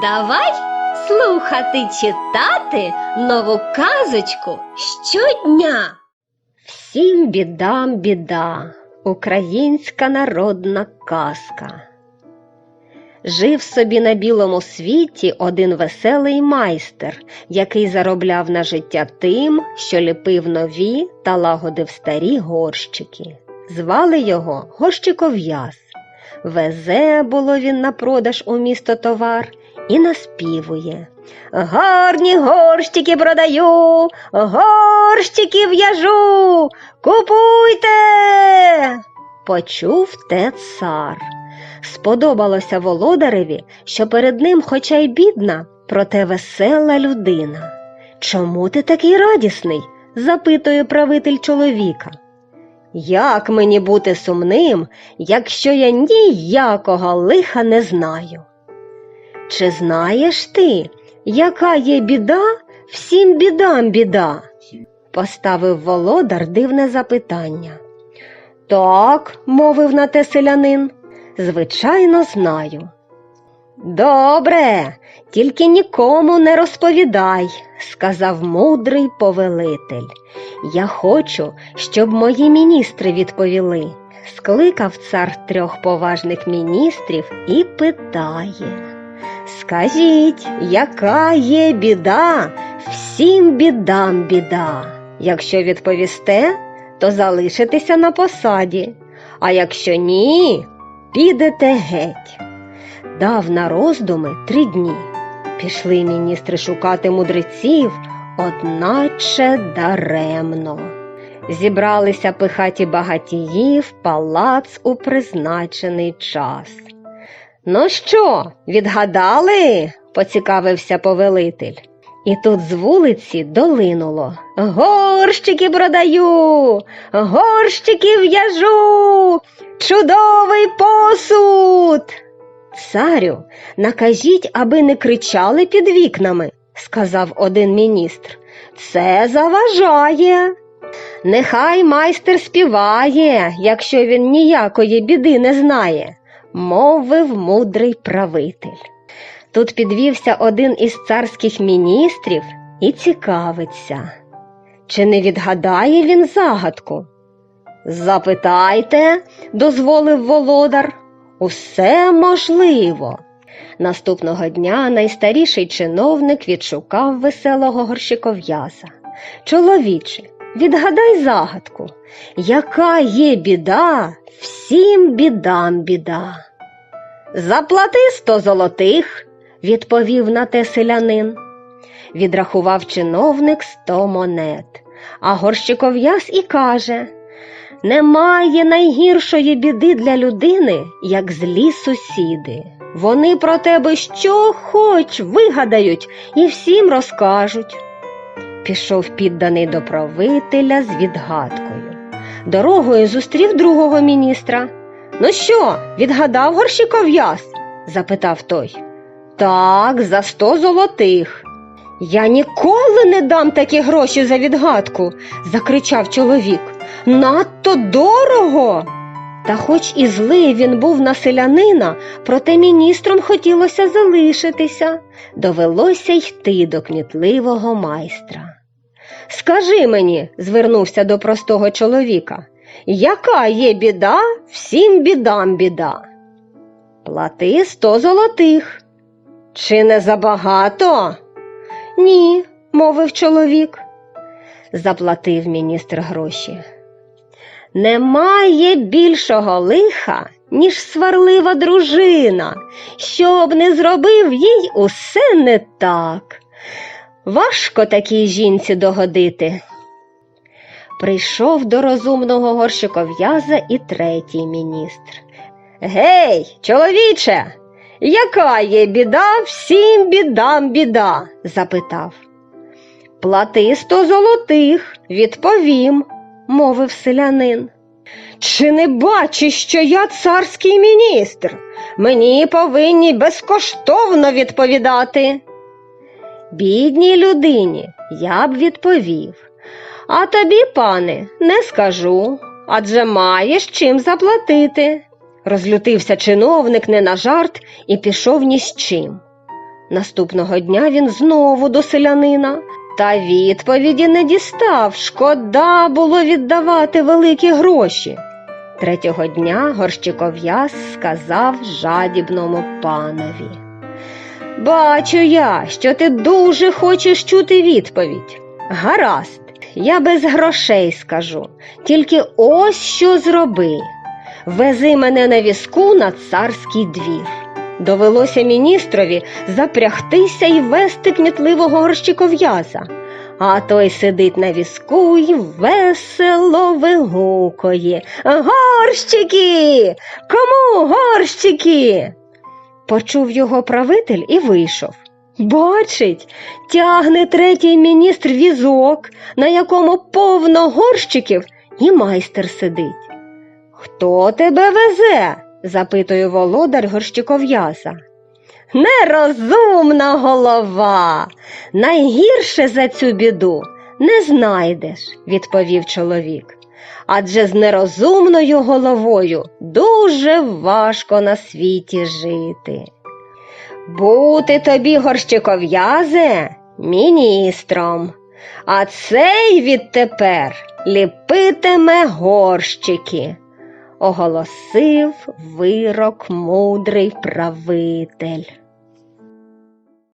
Давай слухати читати нову казочку щодня. Всім бідам біда, українська народна казка. Жив собі на білому світі один веселий майстер, який заробляв на життя тим, що ліпив нові та лагодив старі горщики. Звали його Горщиков'яз. Везе було він на продаж у місто товар і наспівує. Гарні горщики продаю, горщики в'яжу, купуйте. Почув те цар. Сподобалося володареві, що перед ним, хоча й бідна, проте весела людина. Чому ти такий радісний? запитує правитель чоловіка. Як мені бути сумним, якщо я ніякого лиха не знаю? Чи знаєш ти, яка є біда, всім бідам біда? поставив володар дивне запитання. Так, мовив на те селянин, звичайно, знаю. Добре, тільки нікому не розповідай, сказав мудрий повелитель. Я хочу, щоб мої міністри відповіли. Скликав цар трьох поважних міністрів і питає. Скажіть, яка є біда, всім бідам біда. Якщо відповісте, то залишитеся на посаді, а якщо ні, підете геть. Дав на роздуми три дні. Пішли міністри шукати мудреців, одначе даремно. Зібралися пихаті багатії в палац у призначений час. Ну що, відгадали? поцікавився повелитель. І тут з вулиці долинуло. Горщики продаю, горщики в'яжу, чудовий посуд. Царю, накажіть, аби не кричали під вікнами, сказав один міністр. Це заважає. Нехай майстер співає, якщо він ніякої біди не знає, мовив мудрий правитель. Тут підвівся один із царських міністрів і цікавиться, чи не відгадає він загадку. Запитайте, дозволив володар, усе можливо. Наступного дня найстаріший чиновник відшукав веселого горщиков'яза. Чоловіче, відгадай загадку, яка є біда, всім бідам біда. Заплати сто золотих, відповів на те селянин. Відрахував чиновник сто монет, а горщиков'яз і каже Немає найгіршої біди для людини, як злі сусіди. Вони про тебе що хоч вигадають і всім розкажуть. Пішов підданий до правителя з відгадкою. Дорогою зустрів другого міністра. Ну що, відгадав горщиков'яз? запитав той. Так, за сто золотих. Я ніколи не дам такі гроші за відгадку, закричав чоловік. Надто дорого. Та хоч і злий він був на селянина, проте міністром хотілося залишитися. Довелося йти до кмітливого майстра. Скажи мені, звернувся до простого чоловіка, яка є біда, всім бідам біда. Плати сто золотих. Чи не забагато? Ні, мовив чоловік. Заплатив міністр гроші. Немає більшого лиха, ніж сварлива дружина. Щоб не зробив їй усе не так. Важко такій жінці догодити. Прийшов до розумного горщиков'яза і третій міністр. Гей, чоловіче, яка є біда, всім бідам біда? запитав. Плати сто золотих, відповім, мовив селянин. Чи не бачиш, що я царський міністр? Мені повинні безкоштовно відповідати. Бідній людині я б відповів. А тобі, пане, не скажу, адже маєш чим заплатити. Розлютився чиновник не на жарт і пішов ні з чим. Наступного дня він знову до селянина. Та відповіді не дістав. Шкода було віддавати великі гроші. Третього дня горщиков'яз сказав жадібному панові. Бачу я, що ти дуже хочеш чути відповідь. Гаразд, я без грошей скажу, тільки ось що зроби. Вези мене на візку на царський двір. Довелося міністрові запрягтися і вести кмітливого горщиков'яза. А той сидить на візку й весело вигукує. Горщики! Кому горщики? Почув його правитель і вийшов. Бачить, тягне третій міністр візок, на якому повно горщиків, і майстер сидить. Хто тебе везе? запитує володар горщиков'яза. Нерозумна голова. Найгірше за цю біду не знайдеш, відповів чоловік. Адже з нерозумною головою дуже важко на світі жити. Бути тобі горщиков'язе міністром, а цей відтепер ліпитиме горщики, оголосив вирок мудрий правитель.